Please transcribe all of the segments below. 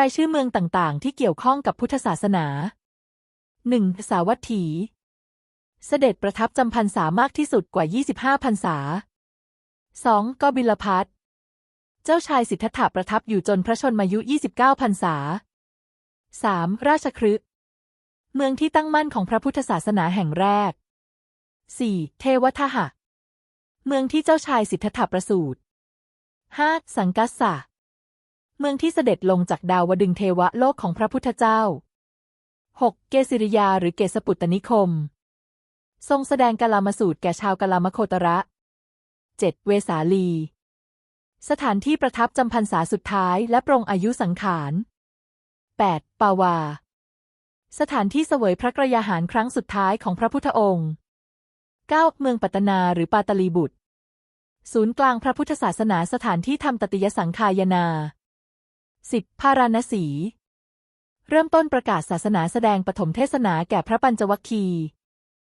รายชื่อเมืองต่างๆ ที่เกี่ยวข้องกับพุทธศาสนา 1. สาวัตถี เสด็จประทับจำพรรษามากที่สุดกว่า 25พรรษา 2. กบิลพัทเจ้าชายสิทธัตถะประทับอยู่จนพระชนมายุ 29พรรษา 3. ราชคฤห์เมืองที่ตั้งมั่นของพระพุทธศาสนาแห่งแรก 4. เทวทหะ เมืองที่เจ้าชายสิทธัตถะประสูติ 5. สังกัสสะ เมืองที่เสด็จลงจากดาวดึงเทวะโลกของพระพุทธเจ้า 6. เกศิริยาหรือเกสปุตตนิคม ทรงแสดงกาลามสูตรแก่ชาวกาลามโคตระ 7. เวสาลี สถานที่ประทับจำพรรษาสุดท้ายและปรงอายุสังขาร 8. ปาวา สถานที่เสวยพระกรยาหารครั้งสุดท้ายของพระพุทธองค์ 9. เมืองปัตตนาหรือปาตลีบุตร ศูนย์กลางพระพุทธศาสนาสถานที่ทำตติยสังคายนา 10. พารณสี เริ่มต้นประกาศศาสนาแสดงปฐมเทศนาแก่พระปัญจวัคคีย์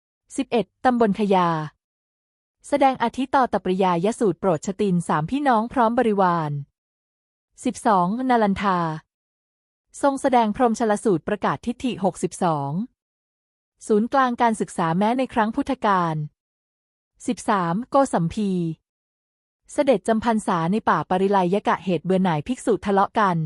11. ตำบลขยา แสดงอาทิต่อตปริยายสูตรโปรดชตินสามพี่น้องพร้อมบริวาร 12. นาลันทา ทรงแสดงพรมชลสูตรประกาศทิฏฐิ 62 ศูนย์กลางการศึกษาแม้ในครั้งพุทธกาล 13. โกสัมพี เสด็จจำพรรษาในป่าปริไลยกะเหตุเบื่อหน่ายภิกษุทะเลาะกัน